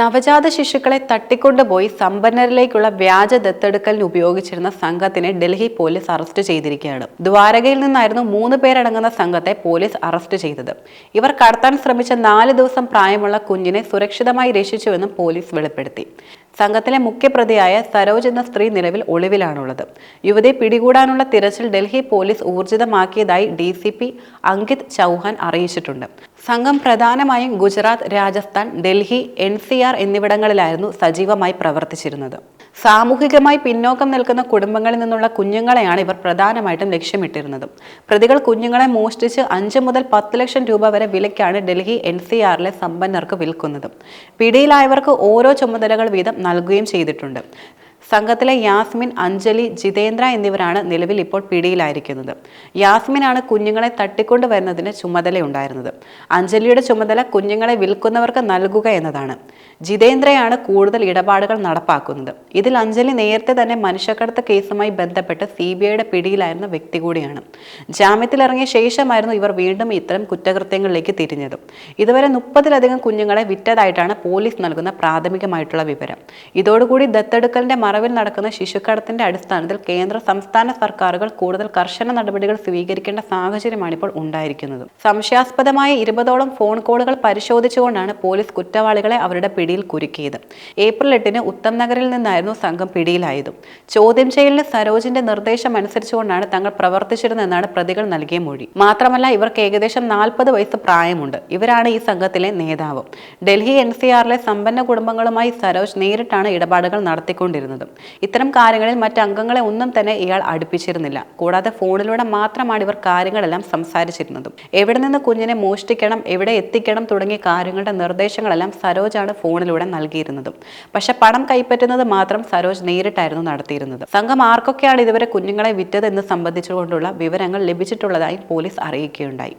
നവജാത ശിശുക്കളെ തട്ടിക്കൊണ്ടുപോയി സമ്പന്നരിലേക്കുള്ള വ്യാജ ദത്തെടുക്കലിന് ഉപയോഗിച്ചിരുന്ന സംഘത്തിനെ ഡൽഹി പോലീസ് അറസ്റ്റ് ചെയ്തിരിക്കുകയാണ്. ദ്വാരകയിൽ നിന്നായിരുന്നു മൂന്ന് പേരടങ്ങുന്ന സംഘത്തെ പോലീസ് അറസ്റ്റ് ചെയ്തത്. ഇവർ കടത്താൻ ശ്രമിച്ച നാല് ദിവസം പ്രായമുള്ള കുഞ്ഞിനെ സുരക്ഷിതമായി രക്ഷിച്ചുവെന്നും പോലീസ് വെളിപ്പെടുത്തി. സംഘത്തിലെ മുഖ്യപ്രതിയായ സരോജ് എന്ന സ്ത്രീ നിലവിൽ ഒളിവിലാണുള്ളത്. യുവതി പിടികൂടാനുള്ള തിരച്ചിൽ Delhi police ഊർജിതമാക്കിയതായി D C P Ankit Chauhan അറിയിച്ചിട്ടുണ്ട്. സംഘം പ്രധാനമായും Gujarat Rajasthan Delhi N C R എന്നിവിടങ്ങളിലായിരുന്നു സജീവമായി പ്രവർത്തിച്ചിരുന്നത്. സാമൂഹികമായി പിന്നോക്കം നിൽക്കുന്ന കുടുംബങ്ങളിൽ നിന്നുള്ള കുഞ്ഞുങ്ങളെയാണ് ഇവർ പ്രധാനമായിട്ടും ലക്ഷ്യമിട്ടിരുന്നത്. പ്രതികൾ കുഞ്ഞുങ്ങളെ മോഷ്ടിച്ച് അഞ്ച് മുതൽ പത്ത് ലക്ഷം രൂപ വരെ വിലയ്ക്കാണ് ഡൽഹി എൻ സി ആറിലെ സമ്പന്നർക്ക് വിൽക്കുന്നത്. പിടിയിലായവർക്ക് ഓരോ ചുമതലകൾ വീതം നൽകുകയും ചെയ്തിട്ടുണ്ട്. സംഘത്തിലെ യാസ്മിൻ അഞ്ജലി ജിതേന്ദ്ര എന്നിവരാണ് നിലവിൽ ഇപ്പോൾ പിടിയിലായിരിക്കുന്നത്. യാസ്മിനാണ് കുഞ്ഞുങ്ങളെ തട്ടിക്കൊണ്ടു വരുന്നതിന് ചുമതലയുണ്ടായിരുന്നത് അഞ്ജലിയുടെ ചുമതല കുഞ്ഞുങ്ങളെ വിൽക്കുന്നവർക്ക് നൽകുക എന്നതാണ്. ജിതേന്ദ്രയാണ് കൂടുതൽ ഇടപാടുകൾ നടപ്പാക്കുന്നത്. ഇതിൽ അഞ്ജലി നേരത്തെ തന്നെ മനുഷ്യക്കടത്ത് കേസുമായി ബന്ധപ്പെട്ട് സി ബി ഐയുടെ പിടിയിലായിരുന്ന വ്യക്തി കൂടിയാണ്. ജാമ്യത്തിലിറങ്ങിയ ശേഷമായിരുന്നു ഇവർ വീണ്ടും ഇത്തരം കുറ്റകൃത്യങ്ങളിലേക്ക് തിരിഞ്ഞത്. ഇതുവരെ മുപ്പതിലധികം കുഞ്ഞുങ്ങളെ വിറ്റതായിട്ടാണ് പോലീസ് നൽകുന്ന പ്രാഥമികമായിട്ടുള്ള വിവരം. ഇതോടുകൂടി ദത്തെടുക്കലിന്റെ മറവിൽ നടക്കുന്ന ശിശുക്കടത്തിന്റെ അടിസ്ഥാനത്തിൽ കേന്ദ്ര സംസ്ഥാന സർക്കാരുകൾ കൂടുതൽ കർശന നടപടികൾ സ്വീകരിക്കേണ്ട സാഹചര്യമാണ് ഇപ്പോൾ ഉണ്ടായിരിക്കുന്നത്. സംശയാസ്പദമായ ഇരുപതോളം ഫോൺ കോളുകൾ പരിശോധിച്ചുകൊണ്ടാണ് പോലീസ് കുറ്റവാളികളെ അവരുടെ പിടിയിൽ കുരുക്കിയത്. ഏപ്രിൽ എട്ടിന് ഉത്തം നഗറിൽ നിന്നായിരുന്നു സംഘം പിടിയിലായതും. ചോദ്യം ചെയ്യലിന് സരോജിന്റെ നിർദ്ദേശം അനുസരിച്ചുകൊണ്ടാണ് തങ്ങൾ പ്രവർത്തിച്ചിരുന്നതെന്നാണ് പ്രതികൾ നൽകിയ മൊഴി. മാത്രമല്ല ഇവർക്ക് ഏകദേശം നാൽപ്പത് വയസ്സ് പ്രായമുണ്ട്. ഇവരാണ് ഈ സംഘത്തിലെ നേതാവ്. ഡൽഹി എൻ സി ആറിലെ സമ്പന്ന കുടുംബങ്ങളുമായി സരോജ് നേരിട്ടാണ് ഇടപാടുകൾ നടത്തിക്കൊണ്ടിരുന്നത്. ഇത്തരം കാര്യങ്ങളിൽ മറ്റ് അംഗങ്ങളെ ഒന്നും തന്നെ ഇയാൾ അടുപ്പിച്ചിരുന്നില്ല. കൂടാതെ ഫോണിലൂടെ മാത്രമാണ് ഇവർ കാര്യങ്ങളെല്ലാം സംസാരിച്ചിരുന്നതും. എവിടെ നിന്ന് കുഞ്ഞിനെ മോഷ്ടിക്കണം എവിടെ എത്തിക്കണം തുടങ്ങിയ കാര്യങ്ങളുടെ നിർദ്ദേശങ്ങളെല്ലാം സരോജാണ് ഫോണിലൂടെ നൽകിയിരുന്നതും. പക്ഷെ പണം കൈപ്പറ്റുന്നത് മാത്രം സരോജ് നേരിട്ടായിരുന്നു നടത്തിയിരുന്നത്. സംഘം ആർക്കൊക്കെയാണ് ഇതുവരെ കുഞ്ഞുങ്ങളെ വിറ്റത് എന്ന് സംബന്ധിച്ചുകൊണ്ടുള്ള വിവരങ്ങൾ ലഭിച്ചിട്ടുള്ളതായി പോലീസ് അറിയിക്കുകയുണ്ടായി.